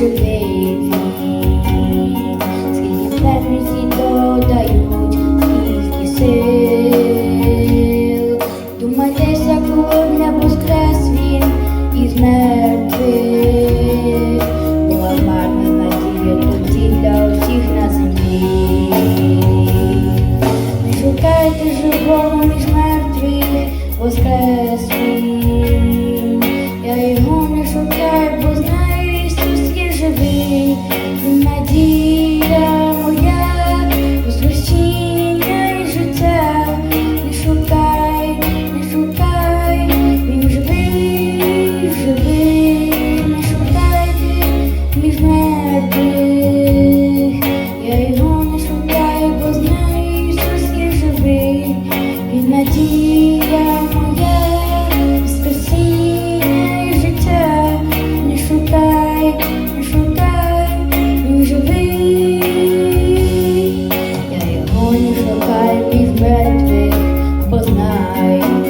To a baby. надія моє, спасіння життя, не шукай, не шукай, живий, я його не шукаю під мертвих, познай.